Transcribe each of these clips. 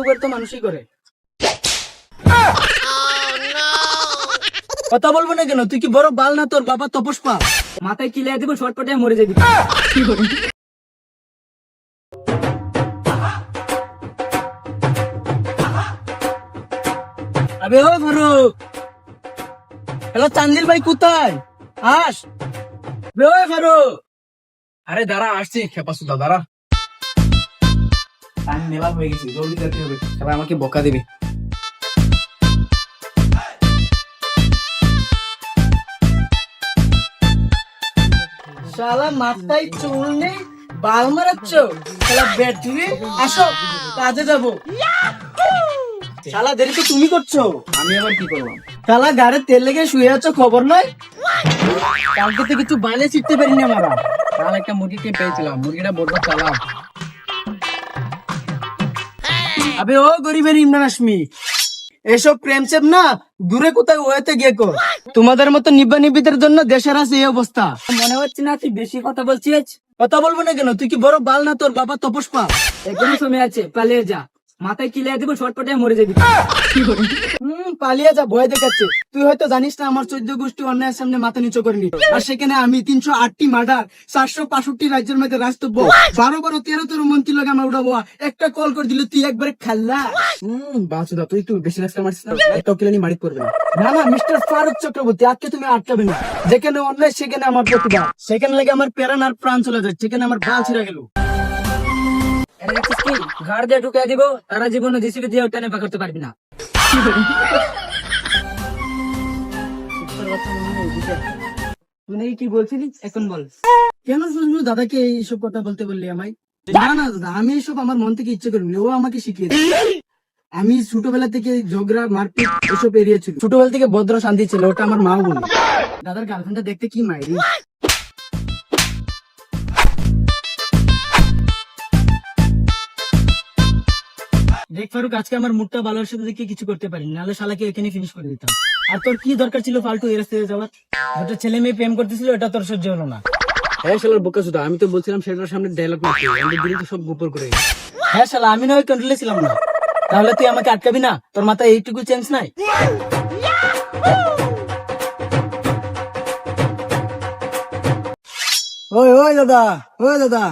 উপর তো মানুষই করে। কথা বলব না কেন? তুই কি বড় বাল না তোর বাবা তপস পা মাথায় কিলিয়ে দিব শর্টপটে মরে যাবি। কি আবে ও ফারুক হ্যালো চান্দিল ভাই কোথায়? আস। বে ফারুক আরে দাঁড়া, আসছি। খেপা সুদা দাঁড়া। টাইম মেলা হয়ে গেছে জলদি যেতে হবে। সবাই আমাকে বকা দিবি। শালা মাথায় চুল নেই বাল মারাচ্ছ? শালা ব্যাটারি আসো কাজে যাব। শালা দেরি তো তুমি করছ। আমি আবার কি করলাম শালা গাড়ির তেল লেগে শুয়ে আছো খবর নয় কালকে তো কিছু বাইলে শিখতে পারিনি আমরা। কাল একটা মুরগিকে পেয়েছিলাম। মুরগিটা বড্ড চালাক আবে ও গরিবের ইমরান হাসমি এসব না, দূরে কোথায় ওয়েতে গিয়ে কর। তোমাদের মতো নিব্বা নিব্বিদের জন্য দেশের আছে এই অবস্থা। মনে হচ্ছে না তুই বেশি কথা বলছিস? কথা বলব না কেন? তুই কি বড় বাল না তোর বাবা তপস পা এখনও সময় আছে, পালিয়ে যা। মাথায় কিলিয়ে দিব? ছটপটে মরে যাবি। হম পালিয়ে যা ভয় দেখাচ্ছে। তুই হয়তো জানিস না আমার চোদ্দ গোষ্ঠী অন্যায়ের সামনে মাথা নিচু করিনি আর সেখানে আমি তিনশো আটটি মার্ডার চারশো পাঁষট্টি রাজ্যের মধ্যে রাজতব্য বারো বারো তেরো তেরো মন্ত্রী লোক আমার উঠাবো একটা কল করে দিলে তুই একবারে খাল্লা হম বাসুদা তুই একটু বেশি রাস্তা মারছিস না? একটা কিলানি মারি করবে না। না মিস্টার ফারুক চক্রবর্তী আজকে তুমি আটকাবে না। যেখানে অন্যায় সেখানে আমার প্রতিভা। সেখানে লাগে আমার প্যারান আর প্রাণ চলে যায় সেখানে আমার বাল ছিঁড়ে গেল। ঘাড় দিয়ে ঢুকে দিব তারা জীবনে জিসিবি দিয়ে টেনে পাকাতে পারবি না। না না, দাদা, আমি আমার মন থেকে ইচ্ছে করিনি, ও আমাকে আমি ছোটবেলা থেকে ঝগড়া, মারপিট এসব এড়িয়েছিল ছোটবেলা থেকে ভদ্র শান্তি ছিল, ওটা আমার মাও বলে দাদার গার্লফ্রেন্ডটা দেখতে কি মাইরি? দেখ ফারুক আজকে আমার মুডটা ভালো সাথে দেখে কিছু করতে পারিনি নাহলে শালাকে এখানে ফিনিশ করে দিতাম। আর তোর কি দরকার ছিল ফালতু এর রাস্তায় যাওয়ার? একটা ছেলে মেয়ে প্রেম করতেছিল এটা তোর সহ্য হলো না। হ্যাঁ শালার বোকা সুদা আমি তো বলছিলাম সেটার সামনে ডায়লগ মারতে আমি দিলি তো সব গোপর করে হ্যাঁ শালা আমি না ওই কন্ট্রোলে ছিলাম না। তাহলে তুই আমাকে আটকাবি না? তোর মাথায় এইটুকু চেঞ্জ নাই? ওই ওই দাদা ওই দাদা।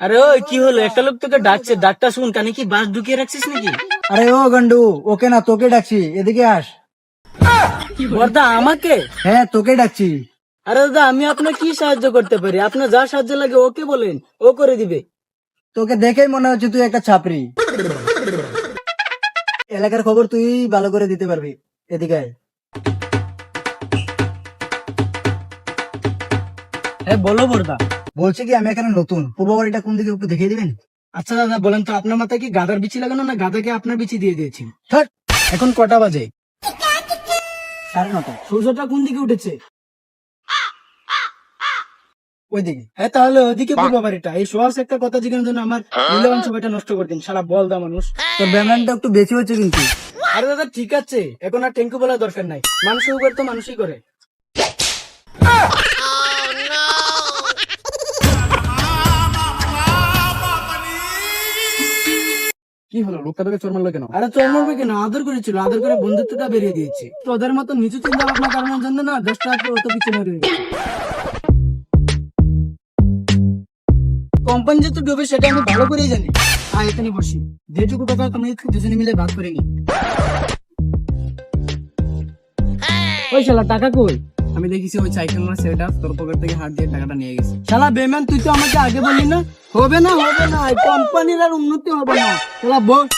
আরে ওই কি হলো? একটা লোক তোকে ডাকছে। ডাকটা শুন কানে কি বাস ঢুকিয়ে রাখছিস নাকি? আরে ও গন্ডু ওকে না তোকে ডাকছি। এদিকে আস। বর্দা আমাকে? হ্যাঁ তোকে ডাকছি। আরে দাদা আমি আপনার কি সাহায্য করতে পারি? আপনার যা সাহায্য লাগে ওকে বলেন ও করে দিবে। তোকে দেখেই মনে হচ্ছে তুই একটা ছাপরি এলাকার খবর তুই ভালো করে দিতে পারবি। এদিকে আয়। হ্যাঁ বলো বর্দা। বলছি কি, আমি এখানে নতুন। পূর্ব বাড়িটা কোন দিকে একটু দেখিয়ে দিবেন? আচ্ছা দাদা, বলেন তো, আপনার মাথায় কি গাদার বিচি লাগানো না গাদাকে আপনার বিচি দিয়ে দিয়েছি? এখন কটা বাজে? সাড়ে নটা। সূর্যটা কোন দিকে উঠেছে? ওই হ্যাঁ তাহলে বাড়িটা। এই একটা কথা আমার নষ্ট করে দিন। সারা মানুষ। একটু বেশি কিন্তু। আরে দাদা, ঠিক আছে। এখন আর টেঙ্কু বলার দরকার নাই। উপর তো মানুষই করে। কি হলো লোকটা তোকে চোর মারলো কেন? আরে তোর মরবে কেন? আদর করেছিল, আদর করে বন্ধুত্বটা বেরিয়ে দিয়েছি। তোদের মতো নিচু চিন্তা ভাবনা কারণের জন্য না, দশটা অত পিছনে রয়ে কোম্পানি যে তো ডুবে, সেটা আমি ভালো করেই জানি। আর এখানে বসি। যেটুকু টাকা তুমি দুজনে মিলে ভাগ করে নি। ওই শালা, টাকা কই? আমি দেখেছি ওই সাইকেল না সেটা তোর পকেট থেকে হাত দিয়ে টাকাটা নিয়ে গেছে। শালা বেমান তুই তো আমাকে আগে বললি না? হবে না হবে না কোম্পানির আর উন্নতি হবে না। শালা বস